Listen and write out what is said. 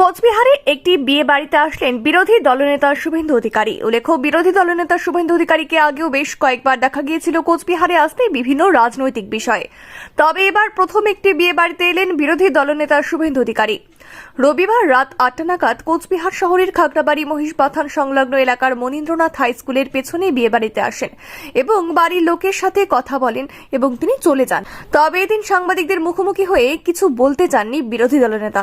কোচবিহারে একটি বিয়ে বাড়িতে আসলেন বিরোধী দলনেতা শুভেন্দু অধিকারী। উল্লেখ্য, বিরোধী দলনেতা শুভেন্দু অধিকারীকে আগেও বেশ কয়েকবার দেখা গিয়েছিল কোচবিহারে আসতে বিভিন্ন রাজনৈতিক বিষয়ে। তবে এবার প্রথম একটি বিয়ে বাড়িতে এলেন বিরোধী দলনেতা শুভেন্দু অধিকারী। রবিবার রাত আটটা নাগাদ কোচবিহার শহরের খাগড়াবাড়ি মহিষবাথান সংলগ্ন এলাকার মনীন্দ্রনাথ হাই স্কুলের পেছনে বিয়ে বাড়িতে আসেন এবং বাড়ির লোকের সাথে কথা বলেন এবং তিনি চলে যান। তবে এদিন সাংবাদিকদের মুখোমুখি হয়ে কিছু বলতে চাননি বিরোধী দলনেতা।